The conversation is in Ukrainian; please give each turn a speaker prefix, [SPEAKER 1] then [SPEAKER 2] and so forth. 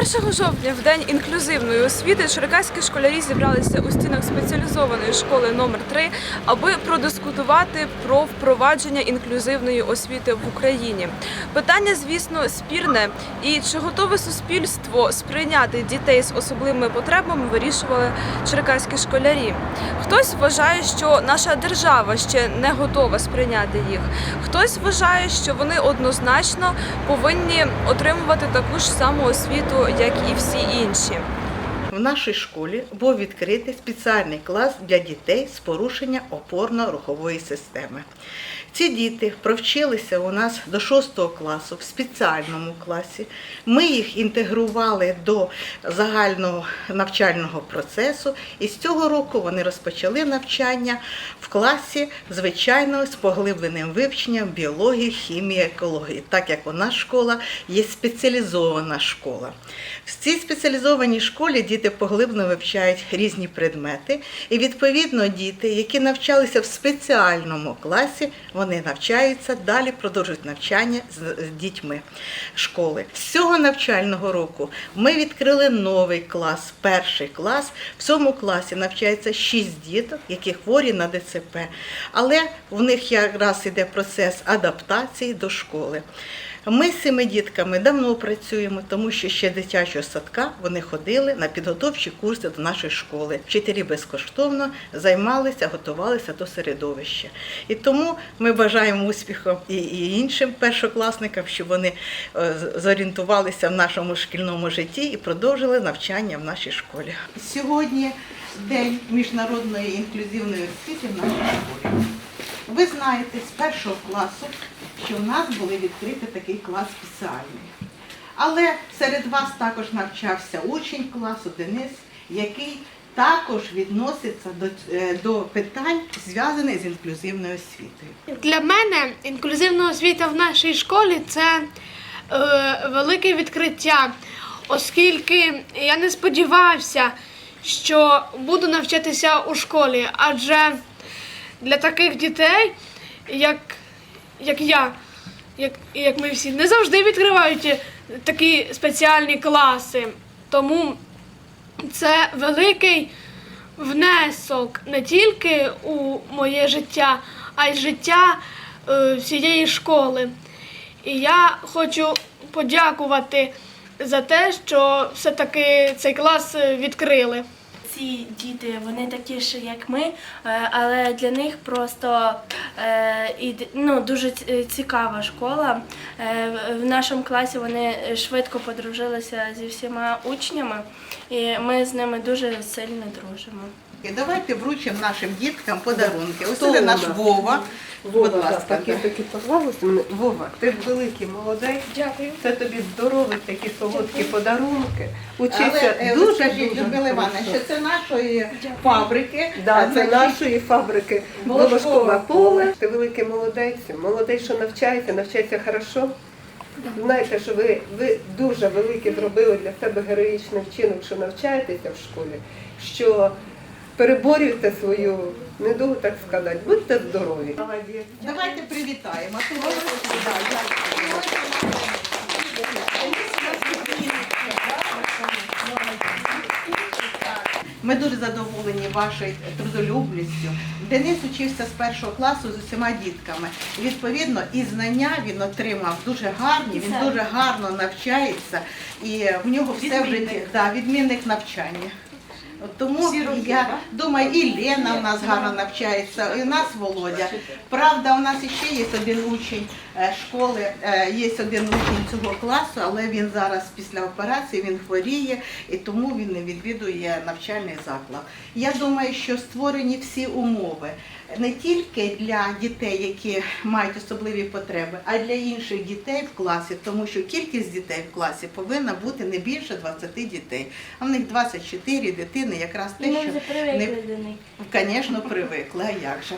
[SPEAKER 1] 1 жовтня, в день інклюзивної освіти, черкаські школярі зібралися у стінах спеціалізованої школи номер 3 аби продискутувати про впровадження інклюзивної освіти в Україні. Питання, звісно, спірне. І чи готове суспільство сприйняти дітей з особливими потребами, вирішували черкаські школярі. Хтось вважає, що наша держава ще не готова сприйняти їх. Хтось вважає, що вони однозначно повинні отримувати таку ж саму освіту, як і всі інші.
[SPEAKER 2] В нашій школі був відкритий спеціальний клас для дітей з порушення опорно-рухової системи. Ці діти провчилися у нас до 6 класу в спеціальному класі. Ми їх інтегрували до загального навчального процесу, і з цього року вони розпочали навчання в класі звичайного з поглибленим вивченням біології, хімії, екології, так як у нас школа є спеціалізована школа. В цій спеціалізованій школі діти поглиблено вивчають різні предмети, і відповідно діти, які навчалися в спеціальному класі, вони навчаються далі, продовжують навчання з дітьми школи. З цього навчального року ми відкрили новий клас, перший клас. В цьому класі навчається шість діток, які хворі на ДЦП. Але в них якраз іде процес адаптації до школи. Ми з цими дітками давно працюємо, тому що ще дитячого садка вони ходили на підготовчі курси до нашої школи. Вчителі безкоштовно займалися, готувалися до середовища. І тому ми бажаємо успіху і, іншим першокласникам, щоб вони е, зорієнтувалися в нашому шкільному житті і продовжили навчання в нашій школі. Сьогодні день міжнародної інклюзивної освіти в нашій школі. Ви знаєте з першого класу, що в нас були відкриті такий клас спеціальний. Але серед вас також навчався учень класу Денис, який також відноситься до, е, до питань, зв'язаних з інклюзивною освітою.
[SPEAKER 3] Для мене інклюзивна освіта в нашій школі це е, велике відкриття, оскільки я не сподівався, що буду навчатися у школі, адже для таких дітей, як, як я, як, як ми всі, не завжди відкривають такі спеціальні класи. Тому це великий внесок не тільки у моє життя, а й життя е, всієї школи. І я хочу подякувати за те, що все-таки цей клас відкрили.
[SPEAKER 4] Ці діти вони такі ж, як ми, е, але для них просто е, ну, дуже цікава школа. Е, В нашому класі вони швидко подружилися зі всіма учнями, і ми з ними дуже сильно дружимо.
[SPEAKER 2] І давайте вручимо нашим діткам подарунки. Ось це наш Вова. Будь ласка.
[SPEAKER 5] такі, такі пожалуйста. Вова, ти великий молодець.
[SPEAKER 3] Дякую.
[SPEAKER 5] Це тобі здорові такі солодкі подарунки.
[SPEAKER 2] Але
[SPEAKER 5] Учися
[SPEAKER 2] е,
[SPEAKER 5] дуже,
[SPEAKER 2] ви скажіть,
[SPEAKER 5] дуже
[SPEAKER 2] Людмила Івановна, що це нашої фабрики.
[SPEAKER 5] Да, це нашої фабрики
[SPEAKER 2] Волошкове поле.
[SPEAKER 5] поле. Ти великий молодець, молодець, що навчається, навчається хорошо. Знаєте, що ви, ви дуже велике зробили для себе героїчний вчинок, що навчаєтеся в школі, що переборюєте свою недугу, так сказати. Будьте здорові.
[SPEAKER 2] Давайте привітаємо. Ми дуже задоволені вашою трудолюбністю. Денис учився з першого класу з усіма дітками. Відповідно, і знання він отримав дуже гарні, він дуже гарно навчається, і в нього все в житті да, відмінник навчання. Тому я думаю, і Лена в нас гарно навчається, і у нас Володя. Правда, у нас ще є один учень е, школи, е, є один учень цього класу, але він зараз після операції він хворіє і тому він не відвідує навчальний заклад. Я думаю, що створені всі умови не тільки для дітей, які мають особливі потреби, а й для інших дітей в класі, тому що кількість дітей в класі повинна бути не більше 20 дітей. А в них 24 дитини, якраз те, що
[SPEAKER 4] до них.
[SPEAKER 2] Звісно, привикли, а як же.